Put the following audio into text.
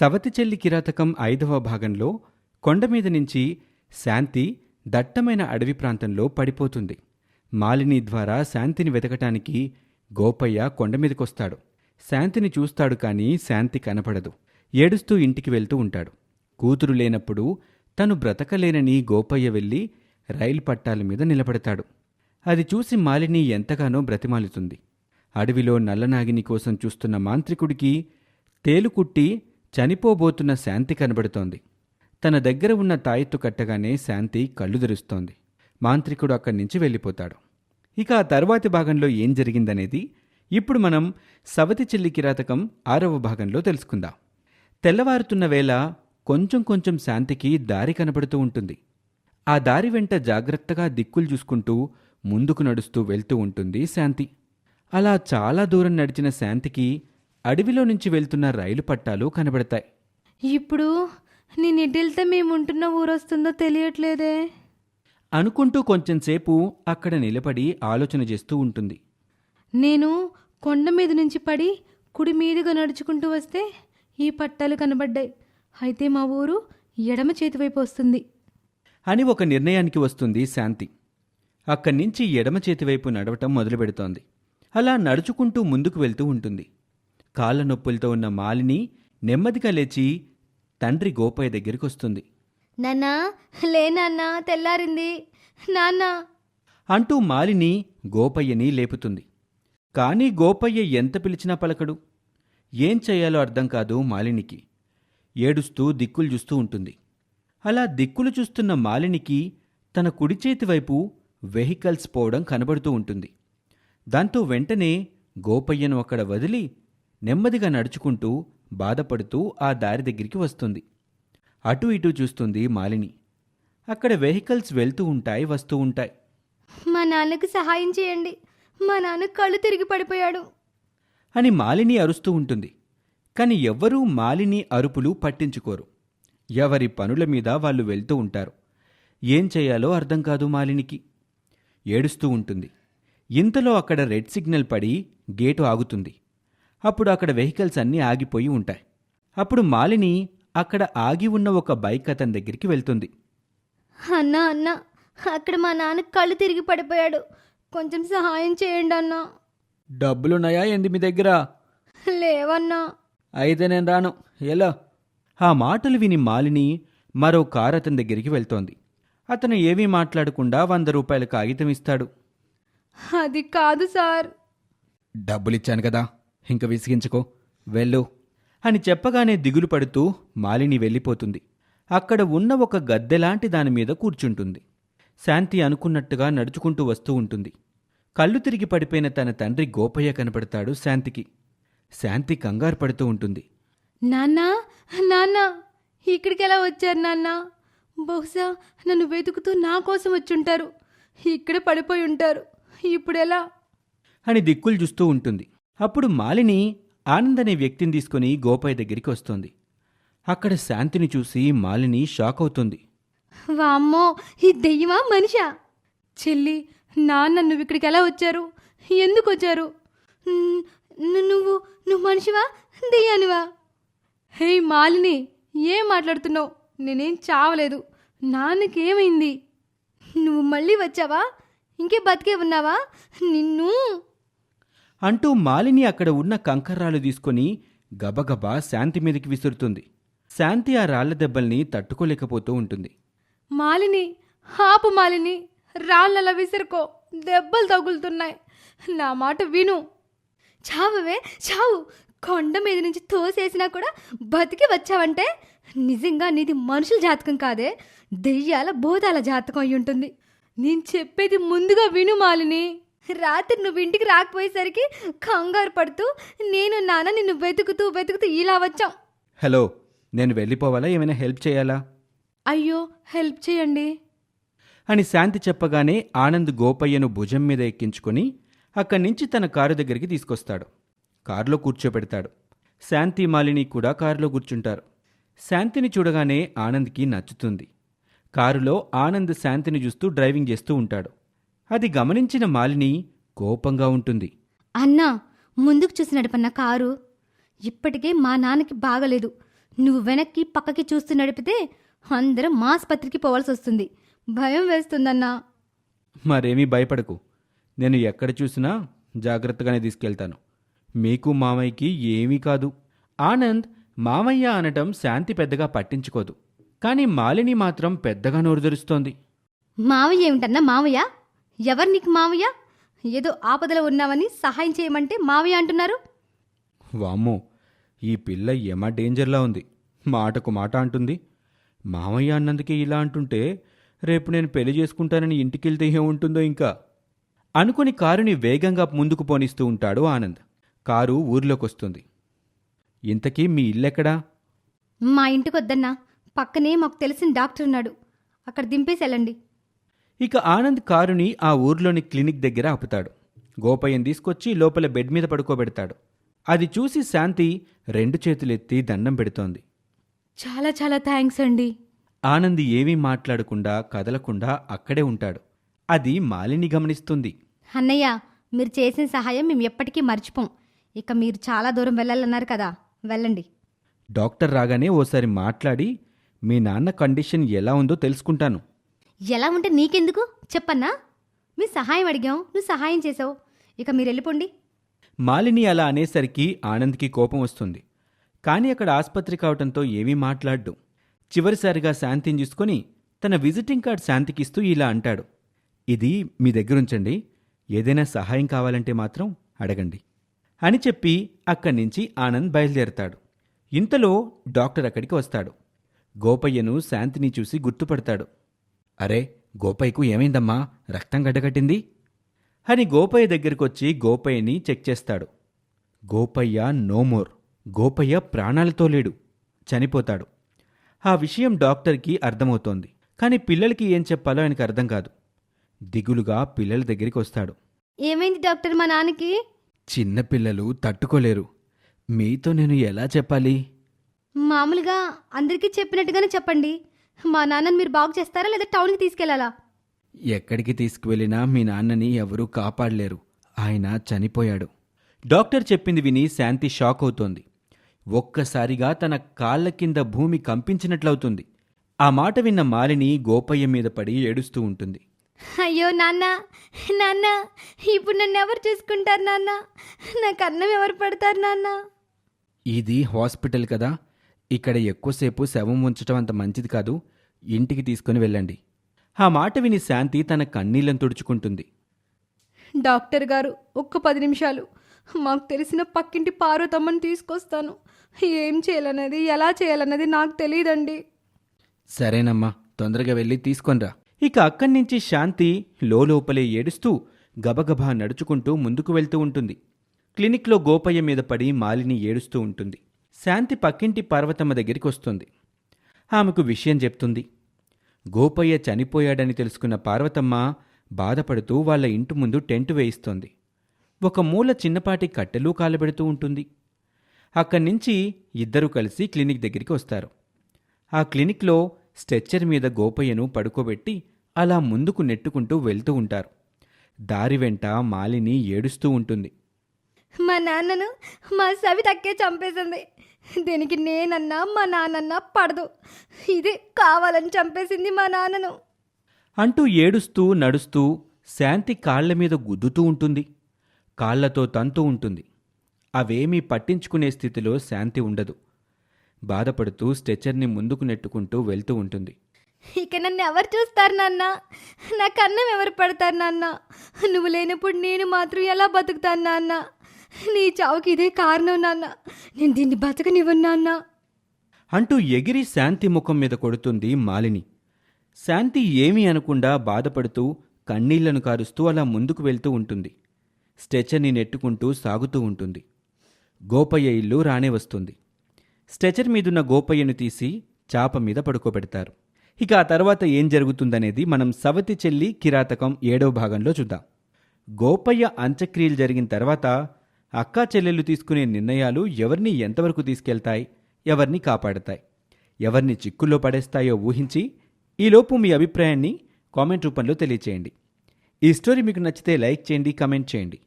సవతి చెల్లి కిరాతకం ఐదవ భాగంలో కొండమీద నుంచి శాంతి దట్టమైన అడవి ప్రాంతంలో పడిపోతుంది. మాలిని ద్వారా శాంతిని వెతకటానికి గోపయ్య కొండమీదకొస్తాడు శాంతిని చూస్తాడు కానీ శాంతి కనపడదు. ఏడుస్తూ ఇంటికి వెళ్తూ ఉంటాడు. కూతురు లేనప్పుడు తను బ్రతకలేనని గోపయ్య వెళ్ళి రైలు పట్టాల మీద నిలబడతాడు. అది చూసి మాలిని ఎంతగానో బ్రతిమాలుతుంది. అడవిలో నల్లనాగిని కోసం చూస్తున్న మాంత్రికుడికి తేలుకుట్టి చనిపోబోతున్న శాంతి కనబడుతోంది. తన దగ్గర ఉన్న తాయెత్తు కట్టగానే శాంతి కళ్ళు తెరుస్తోంది. మాంత్రికుడు అక్కడి నుంచి వెళ్ళిపోతాడు. ఇక ఆ తర్వాతి భాగంలో ఏం జరిగిందనేది ఇప్పుడు మనం సవతి చెల్లి కిరాతకం ఆరవ భాగంలో తెలుసుకుందాం. తెల్లవారుతున్న వేళ కొంచెం కొంచెం శాంతికి దారి కనబడుతూ ఉంటుంది. ఆ దారి వెంట జాగ్రత్తగా దిక్కులు చూసుకుంటూ ముందుకు నడుస్తూ వెళ్తూ ఉంటుంది శాంతి. అలా చాలా దూరం నడిచిన శాంతికి అడవిలో నుంచి వెళ్తున్న రైలు పట్టాలు కనబడతాయి. ఇప్పుడు నేను ఎటు వెళ్తే మేము ఉంటున్న ఊరొస్తుందో తెలియట్లేదే. అనుకుంటూ కొంచెంసేపు అక్కడ నిలబడి ఆలోచన చేస్తూ ఉంటుంది. నేను కొండ మీద నుంచి పడి కుడి మీదుగా నడుచుకుంటూ వస్తే ఈ పట్టాలు కనబడ్డాయి. అయితే మా ఊరు ఎడమ చేతి వైపు వస్తుంది. అని ఒక నిర్ణయానికి వస్తుంది శాంతి. అక్కడి నుంచి ఎడమ చేతివైపు నడవటం మొదలుపెడుతోంది. అలా నడుచుకుంటూ ముందుకు వెళ్తూ ఉంటుంది. కాళ్ళ నొప్పులతో ఉన్న మాలిని నెమ్మదిగా లేచి తండ్రి గోపయ్య దగ్గరికి వస్తుంది. నాన్నా లే నాన్న తెల్లారింది. నాన్న. అంటూ మాలిని గోపయ్యని లేపుతుంది. కానీ గోపయ్య ఎంత పిలిచినా పలకడు. ఏం చేయాలో అర్థం కాదు మాలినికి. ఏడుస్తూ దిక్కులు చూస్తూ ఉంటుంది. అలా దిక్కులు చూస్తున్న మాలినికి తన కుడి చేతి వైపు వెహికల్స్ పోవడం కనబడుతూ ఉంటుంది. దాంతో వెంటనే గోపయ్యను అక్కడ వదిలి నెమ్మదిగా నడుచుకుంటూ బాధపడుతూ ఆ దారి దగ్గరికి వస్తుంది. అటు ఇటు చూస్తుంది మాలిని. అక్కడ వెహికల్స్ వెళ్తూ ఉంటాయి వస్తూ ఉంటాయి. మా నాన్నకు సహాయం చేయండి. మా నాన్న కళ్ళు తిరిగి పడిపోయాడు. అని మాలిని అరుస్తూ ఉంటుంది. కాని ఎవ్వరూ మాలిని అరుపులు పట్టించుకోరు. ఎవరి పనుల మీద వాళ్ళు వెళ్తూ ఉంటారు. ఏం చేయాలో అర్థం కాదు మాలినికి. ఏడుస్తూ ఉంటుంది. ఇంతలో అక్కడ రెడ్ సిగ్నల్ పడి గేటు ఆగుతుంది. అప్పుడు అక్కడ వెహికల్స్ అన్నీ ఆగిపోయి ఉంటాయి. అప్పుడు మాలిని అక్కడ ఆగి ఉన్న ఒక బైక్ అతని దగ్గరికి వెళ్తుంది. అన్నా అన్నా అక్కడ మా నాన్న కళ్ళు తిరిగి పడిపోయాడు. కొంచెం సహాయం చేయండి అన్నా. డబ్బులున్నాయా ఏంది మీ దగ్గర? లేవన్నా. అయితే నేను రాను. ఎలా? ఆ మాటలు విని మాలిని మరో కారు అతని దగ్గరికి వెళ్తోంది. అతను ఏమీ మాట్లాడకుండా వంద రూపాయల కాగితం ఇస్తాడు. అది కాదు సార్. డబ్బులిచ్చాను కదా. ఇంక విసిగించుకో. వెళ్ళు. అని చెప్పగానే దిగులు పడుతూ మాలిని వెళ్ళిపోతుంది. అక్కడ ఉన్న ఒక గద్దెలాంటి దాని మీద కూర్చుంటుంది. శాంతి అనుకున్నట్టుగా నడుచుకుంటూ వస్తూ ఉంటుంది. కళ్ళు తిరిగి పడిపోయిన తన తండ్రి గోపయ్య కనపడతాడు శాంతికి. శాంతి కంగారు పడుతూ ఉంటుంది. నాన్న నాన్న ఇక్కడికి ఎలా వచ్చారు నాన్న? బహుశా నన్ను వెతుకుతూ నా కోసం వచ్చుంటారు. ఇక్కడ పడిపోయి ఉంటారు. ఇప్పుడు ఎలా అని దిక్కులు చూస్తూ ఉంటుంది. అప్పుడు మాలిని ఆనంద్ అనే వ్యక్తిని తీసుకుని గోపయ్య దగ్గరికి వస్తుంది. అక్కడ శాంతిని చూసి మాలిని షాక్ అవుతుంది వామ్మో ఈ దెయ్యమా మనిషా? చెల్లి నాన్న నువ్వు ఇక్కడికి ఎలా వచ్చారు? ఎందుకు వచ్చారు? నువ్వు నువ్వు మనిషివా? దెయ్యానివా? హే మాలిని ఏం మాట్లాడుతున్నావు? నేనేం చావలేదు. నాన్నకేమైంది? నువ్వు మళ్ళీ వచ్చావా? ఇంకే బతికే ఉన్నావా? నిన్ను అంటూ మాలిని అక్కడ ఉన్న కంకర్రాలు తీసుకొని గబగబా శాంతి మీదకి విసురుతుంది. శాంతి ఆ రాళ్ళ దెబ్బల్ని తట్టుకోలేకపోతూ ఉంటుంది. మాలిని ఆపు మాలిని రాళ్ళలా విసురుకో దెబ్బలు తగులుతున్నాయి. నా మాట విను. చావవే చావు. కొండ మీద నుంచి తోసేసినా కూడా బతికి వచ్చావంటే నిజంగా నీది మనుషుల జాతకం కాదే దెయ్యాల భూతాల జాతకం అయి ఉంటుంది నేను చెప్పేది ముందుగా విను మాలిని. రాత్రి నువ్వు ఇంటికి రాకపోయేసరికి కంగారు పడుతూ నేను నాన్న నిన్ను వెతుకుతూ వెతుకుతూ ఇలా వచ్చాం. హలో నేను వెళ్ళిపోవాలా? ఏమైనా హెల్ప్ చేయాలా? అయ్యో హెల్ప్ చేయండి. అని శాంతి చెప్పగానే ఆనంద్ గోపయ్యను భుజం మీద ఎక్కించుకొని అక్కడి నుంచి తన కారు దగ్గరికి తీసుకొస్తాడు. కారులో కూర్చోబెడతాడు. శాంతి మాలిని కూడా కారులో కూర్చుంటారు. శాంతిని చూడగానే ఆనంద్కి నచ్చుతుంది. కారులో ఆనంద్ శాంతిని చూస్తూ డ్రైవింగ్ చేస్తూ ఉంటాడు. అది గమనించిన మాలిని కోపంగా ఉంటుంది. అన్నా ముందుకు చూసి నడపన్న కారు. ఇప్పటికే మా నాన్నకి బాగలేదు. నువ్వు వెనక్కి పక్కకి చూస్తూ నడిపితే అందరం మా ఆసుపత్రికి పోవాల్సి వస్తుంది. భయం వేస్తుందన్నా. మరేమీ భయపడకు. నేను ఎక్కడ చూసినా జాగ్రత్తగానే తీసుకెళ్తాను. మీకు మామయ్యకి ఏమీ కాదు. ఆనంద్ మామయ్య అనటం శాంతి పెద్దగా పట్టించుకోదు. కానీ మాలిని మాత్రం పెద్దగా నోరు తెరుస్తోంది. మావయ్య ఏమిటన్నా మావయ్య? ఎవరు నీకు మావయ్య? ఏదో ఆపదలో ఉన్నావని సహాయం చేయమంటే మావయ్య అంటున్నారు. వామ్మో ఈ పిల్ల ఎమ డేంజర్లా ఉంది. మాటకు మాట అంటుంది. మామయ్య అన్నందుకే ఇలా అంటుంటే రేపు నేను పెళ్ళి చేసుకుంటానని ఇంటికెళ్తే ఏముంటుందో ఇంకా? అనుకుని కారుని వేగంగా ముందుకు పోనిస్తూ ఉంటాడు ఆనంద్. కారు ఊర్లోకొస్తుంది. ఇంతకీ మీ ఇల్లెక్కడా? మా ఇంటికి వద్దన్నా పక్కనే మాకు తెలిసిన డాక్టర్ ఉన్నాడు అక్కడ దింపేసి వెళ్ళండి ఇక ఆనంద్ కారుని ఆ ఊర్లోని క్లినిక్ దగ్గర ఆపుతాడు. గోపయ్యని తీసుకొచ్చి లోపల బెడ్ మీద పడుకోబెడతాడు. అది చూసి శాంతి రెండు చేతులెత్తి దండం పెడుతోంది. చాలా చాలా థ్యాంక్స్ అండి. ఆనంద్ ఏమీ మాట్లాడకుండా కదలకుండా అక్కడే ఉంటాడు. అది మాలిని గమనిస్తుంది. అన్నయ్య మీరు చేసిన సహాయం మేము ఎప్పటికీ మర్చిపోం. ఇక మీరు చాలా దూరం వెళ్ళాలన్నారు కదా వెళ్ళండి. డాక్టర్ రాగానే ఓసారి మాట్లాడి మీ నాన్న కండిషన్ ఎలా ఉందో తెలుసుకుంటాను. ఎలా ఉంటే నీకెందుకు? చెప్పన్నా. మీ సహాయం అడిగాం. నువ్వు సహాయం చేసావు ఇక మీరు వెళ్ళిపోండి మాలిని అలా అనేసరికి ఆనంద్కి కోపం వస్తుంది. కానీ అక్కడ ఆసుపత్రి కావటంతో ఏమీ మాట్లాడ్డు. చివరిసారిగా శాంతిని చూసుకొని తన విజిటింగ్ కార్డ్ శాంతికిస్తూ ఇలా అంటాడు. ఇది మీ దగ్గరుంచండి. ఏదైనా సహాయం కావాలంటే మాత్రం అడగండి అని చెప్పి అక్కడి నుంచి ఆనంద్ బయలుదేరతాడు. ఇంతలో డాక్టర్ అక్కడికి వస్తాడు. గోపయ్యను శాంతిని చూసి గుర్తుపడతాడు. అరే గోపయ్యకు ఏమైందమ్మా? రక్తం గడ్డగట్టింది? అని గోపయ్య దగ్గరికొచ్చి గోపయ్యని చెక్ చేస్తాడు. గోపయ్య నోమోర్. గోపయ్య ప్రాణాలతో లేడు. చనిపోతాడు. ఆ విషయం డాక్టర్కి అర్థమవుతోంది. కానీ పిల్లలకి ఏం చెప్పాలో ఆయనకు అర్థం కాదు. దిగులుగా పిల్లల దగ్గరికి వస్తాడు ఏమైంది డాక్టర్ మా నాన్నకి? చిన్న పిల్లలు తట్టుకోలేరు. మీతో నేను ఎలా చెప్పాలి? మామూలుగా అందరికీ చెప్పినట్టుగానే చెప్పండి. మా నాన్నని మీరు బాగు చేస్తారా లేదా టౌన్కి తీసుకెళ్ళాలా? ఎక్కడికి తీసుకువెళ్ళినా మీ నాన్నని ఎవరూ కాపాడలేరు. ఆయన చనిపోయాడు. డాక్టర్ చెప్పింది విని శాంతి షాక్ అవుతోంది. ఒక్కసారిగా తన కాళ్ళ కింద భూమి కంపించినట్లవుతుంది. ఆ మాట విన్న మాలిని గోపయ్య మీద పడి ఏడుస్తూ ఉంటుంది. అయ్యో నాన్న నాన్న ఇప్పుడు నన్ను ఎవరు చూసుకుంటారు నాన్న? నాకు అన్నం ఎవరు పెడతారు నాన్న? ఇది హాస్పిటల్ కదా. ఇక్కడ ఎక్కువసేపు శవం ఉంచటం అంత మంచిది కాదు. ఇంటికి తీసుకుని వెళ్ళండి. ఆ మాట విని శాంతి తన కన్నీళ్ళను తుడుచుకుంటుంది. డాక్టర్ గారు ఒక్క పది నిమిషాలు. మాకు తెలిసిన పక్కింటి పార్వతమ్మని తీసుకొస్తాను. ఏం చేయాలన్నది ఎలా చేయాలన్నది నాకు తెలియదండి. సరేనమ్మా తొందరగా వెళ్ళి తీసుకొనిరా. ఇక అక్కడి నుంచి శాంతి లోపలే ఏడుస్తూ గబగబా నడుచుకుంటూ ముందుకు వెళ్తూ ఉంటుంది. క్లినిక్లో గోపయ్య మీద పడి మాలిని ఏడుస్తూ ఉంటుంది. శాంతి పక్కింటి పార్వతమ్మ దగ్గరికి వస్తుంది. ఆమెకు విషయం చెప్తుంది. గోపయ్య చనిపోయాడని తెలుసుకున్న పార్వతమ్మ బాధపడుతూ వాళ్ళ ఇంటి ముందు టెంట్ వేయిస్తోంది. ఒక మూల చిన్నపాటి కట్టెలు కాలబెడుతూ ఉంటుంది. అక్కడి నుంచి ఇద్దరూ కలిసి క్లినిక్ దగ్గరికి వస్తారు. ఆ క్లినిక్లో స్ట్రెచ్చర్ మీద గోపయ్యను పడుకోబెట్టి అలా ముందుకు నెట్టుకుంటూ వెళ్తూ ఉంటారు. దారి వెంట మాలిని ఏడుస్తూ ఉంటుంది. మా నాన్నను మా సవి తక్కే చంపేసింది. దీనికి నేనన్నా మా నాన్నన్నా పడదు. ఇది కావాలని చంపేసింది మా నాన్నను. అంటూ ఏడుస్తూ నడుస్తూ శాంతి కాళ్ళ మీద గుద్దుతూ ఉంటుంది. కాళ్ళతో తంతూ ఉంటుంది. అవేమీ పట్టించుకునే స్థితిలో శాంతి ఉండదు. బాధపడుతూ స్ట్రెచ్చర్ని ముందుకు నెట్టుకుంటూ వెళ్తూ ఉంటుంది. ఇక నన్ను ఎవరు చూస్తారు నాన్న? నా కన్నం ఎవరు పడతారు నాన్న? నువ్వు లేనప్పుడు నేను మాత్రం ఎలా బతుకుతాను నాన్న? నీ చావుకి ఇదే కారణం నాన్న. నేను దీన్ని బతకనివ్వను నాన్న. అంటూ ఎగిరి శాంతి ముఖం మీద కొడుతుంది మాలిని. శాంతి ఏమీ అనకుండా బాధపడుతూ కన్నీళ్ళను కారుస్తూ అలా ముందుకు వెళ్తూ ఉంటుంది. స్ట్రెచర్ని నెట్టుకుంటూ సాగుతూ ఉంటుంది. గోపయ్య ఇల్లు రానే వస్తుంది. స్ట్రెచర్ మీదున్న గోపయ్యను తీసి చాప మీద పడుకోబెడతారు. ఇక ఆ తర్వాత ఏం జరుగుతుందనేది మనం సవతి చెల్లి కిరాతకం ఏడో భాగంలో చూద్దాం. గోపయ్య అంత్యక్రియలు జరిగిన తర్వాత అక్కా చెల్లెళ్ళు తీసుకునే నిర్ణయాలు ఎవరిని ఎంతవరకు తీసుకెళ్తాయి ఎవరిని కాపాడతాయి ఎవరిని చిక్కుల్లో పడేస్తాయో ఊహించి ఈలోపు మీ అభిప్రాయాన్ని కామెంట్ రూపంలో తెలియచేయండి. ఈ స్టోరీ మీకు నచ్చితే లైక్ చేయండి కామెంట్ చేయండి.